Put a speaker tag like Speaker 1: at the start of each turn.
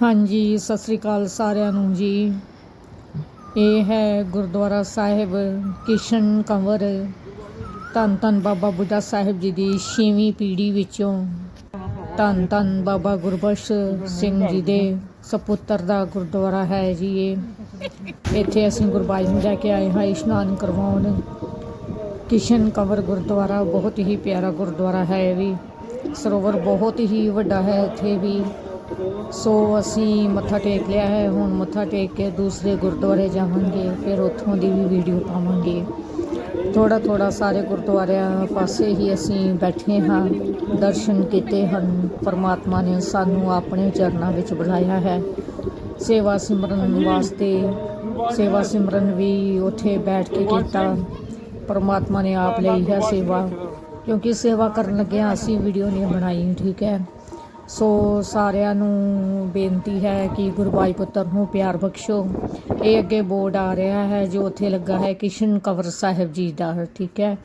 Speaker 1: ਹਾਂਜੀ, ਸਤਿ ਸ੍ਰੀ ਅਕਾਲ ਸਾਰਿਆਂ ਨੂੰ ਜੀ। ਇਹ ਹੈ ਗੁਰਦੁਆਰਾ ਸਾਹਿਬ ਕਿਸ਼ਨ ਕੰਵਰ, ਧੰਨ ਧੰਨ ਬਾਬਾ ਬੁੱਢਾ ਸਾਹਿਬ ਜੀ ਦੀ ਛੇਵੀਂ ਪੀੜ੍ਹੀ ਵਿੱਚੋਂ। ਧੰਨ ਧੰਨ ਬਾਬਾ ਗੁਰਬਖਸ਼ ਸਿੰਘ ਜੀ ਦੇ ਸਪੁੱਤਰ ਦਾ ਗੁਰਦੁਆਰਾ ਹੈ ਜੀ ਇਹ। ਇੱਥੇ ਅਸੀਂ ਗੁਰਬਾਜ ਨੂੰ ਲੈ ਕੇ ਆਏ ਹਾਂ, ਇਸ਼ਨਾਨ ਕਰਵਾਉਣ। ਕਿਸ਼ਨ ਕੰਵਰ ਗੁਰਦੁਆਰਾ ਬਹੁਤ ਹੀ ਪਿਆਰਾ ਗੁਰਦੁਆਰਾ ਹੈ ਇਹ ਵੀ। ਸਰੋਵਰ ਬਹੁਤ ਹੀ ਵੱਡਾ ਹੈ ਇੱਥੇ ਵੀ। ਸੋ ਅਸੀਂ ਮੱਥਾ ਟੇਕ ਲਿਆ ਹੈ, ਹੁਣ ਮੱਥਾ ਟੇਕ ਕੇ ਦੂਸਰੇ ਗੁਰਦੁਆਰੇ ਜਾਵਾਂਗੇ, ਫਿਰ ਉੱਥੋਂ ਦੀ ਵੀ ਵੀਡੀਓ ਪਾਵਾਂਗੇ। ਥੋੜਾ ਥੋੜਾ ਸਾਰੇ ਗੁਰਦੁਆਰਿਆਂ ਪਾਸੇ ਹੀ ਅਸੀਂ ਬੈਠੇ ਹਾਂ, ਦਰਸ਼ਨ ਕੀਤੇ ਹਨ, ਪਰਮਾਤਮਾ ਨੇ ਸਾਨੂੰ ਆਪਣੇ ਚਰਨਾਂ ਵਿੱਚ ਬੁਲਾਇਆ ਹੈ। ਸੇਵਾ ਸਿਮਰਨ ਵਾਸਤੇ, ਸੇਵਾ ਸਿਮਰਨ ਵੀ ਉੱਥੇ ਬੈਠ ਕੇ ਕੀਤਾ। ਪਰਮਾਤਮਾ ਨੇ ਆਪ ਲਈ ਹੈ ਸੇਵਾ, ਕਿਉਂਕਿ ਸੇਵਾ ਕਰਨ ਲੱਗਿਆ ਅਸੀਂ ਵੀਡੀਓ ਨਹੀਂ ਬਣਾਈ, ਠੀਕ ਹੈ। ਸੋ ਸਾਰਿਆਂ ਨੂੰ ਬੇਨਤੀ ਹੈ ਕਿ ਗੁਰਬਾਈ ਪੁੱਤਰ ਨੂੰ ਪਿਆਰ ਬਖਸ਼ੋ। ਇਹ ਅੱਗੇ ਬੋਰਡ ਆ ਰਿਹਾ ਹੈ ਜੋ ਉੱਥੇ ਲੱਗਾ ਹੈ ਕਿਸ਼ਨ ਕਵਰ ਸਾਹਿਬ ਜੀ ਦਾ, ਠੀਕ ਹੈ।